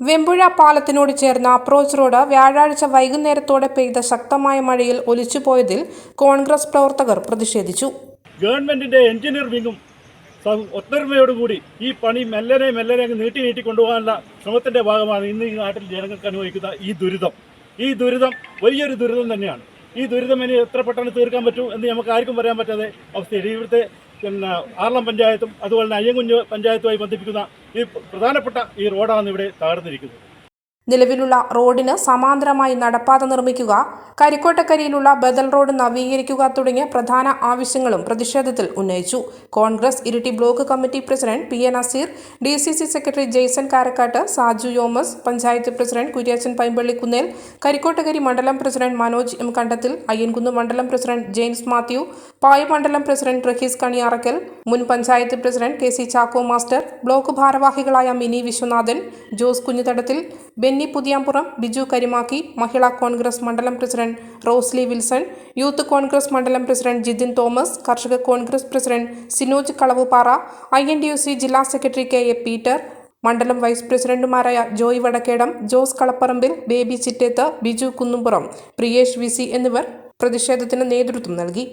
വെമ്പുഴ പാലത്തിനോട് ചേർന്ന approach road വ്യാഴാഴ്ച വൈകുന്നേരത്തോടെ പെയ്ത ശക്തമായ മഴയിൽ ഒലിച്ചുപോയതിൽ കോൺഗ്രസ് പ്രവർത്തകർ പ്രതിഷേധിച്ചു. ഗവൺമെന്റിന്റെ എഞ്ചിനീയർ വിങ്ങും ഒത്തൊരുമയോടുകൂടി ഈ പണി മെല്ലനെ മെല്ലനെ നീട്ടി നീട്ടി കൊണ്ടുപോകാനുള്ള ശ്രമത്തിന്റെ ഭാഗമാണ് ഇന്ന് ഈ നാട്ടിൽ ജനങ്ങൾക്ക് അനുഭവിക്കുന്ന ഈ ദുരിതം. ഈ ദുരിതം വലിയൊരു ദുരിതം തന്നെയാണ്. ഈ ദുരിതം ഇനി എത്ര പെട്ടെന്ന് തീർക്കാൻ പറ്റും എന്ന് നമുക്ക് ആർക്കും പറയാൻ പറ്റാതെ അവസ്ഥയിൽ ഇവിടുത്തെ പിന്നെ ആർളം പഞ്ചായത്തും അതുപോലെ തന്നെ അയ്യങ്കുഞ്ഞ് പഞ്ചായത്തുമായി ബന്ധിപ്പിക്കുന്ന ഈ പ്രധാനപ്പെട്ട ഈ റോഡാണ് ഇവിടെ തകർന്നിരിക്കുന്നത്. നിലവിലുള്ള റോഡിന് സമാന്തരമായി നടപ്പാത നിർമ്മിക്കുക കരിക്കോട്ടക്കരിയിലുള്ള ബദൽ റോഡ് നവീകരിക്കുക തുടങ്ങിയ പ്രധാന ആവശ്യങ്ങളും പ്രതിഷേധത്തിൽ ഉന്നയിച്ചു. Congress Iritty block committee president P A Nazeer D C C secretary Jaison Karakkattu Saju Yomas panchayat president Kuryachan Paimpally Kunnel Karikkottakkari മണ്ഡലം പ്രസിഡന്റ് മനോജ് എം കണ്ടത്തിൽ അയ്യൻകുന്ന് മണ്ഡലം പ്രസിഡന്റ് ജെയിംസ് മാത്യു പായ മണ്ഡലം പ്രസിഡന്റ് റഹീസ് കണിയാറക്കൽ മുൻ panchayat president K C Chacko master block ഭാരവാഹികളായ Mini Viswanathan Jose Kunjuthadathil Benny Puthiyampuram Biju Karimakki Mahila Congress മണ്ഡലം president Rosly Wilson youth Congress മണ്ഡലം president Jithin Thomas Karshaka Congress president Sinoj Kalavupara I N D U C ജില്ലാ secretary K A Peter മണ്ഡലം vice പ്രസിഡന്റുമാരായ Joy Vadakkedam Jose Kalaparambil Baby Chitteth Biju Kunnumpuram Priyesh VC എന്നിവർ പ്രതിഷേധത്തിന് നേതൃത്വം നൽകി.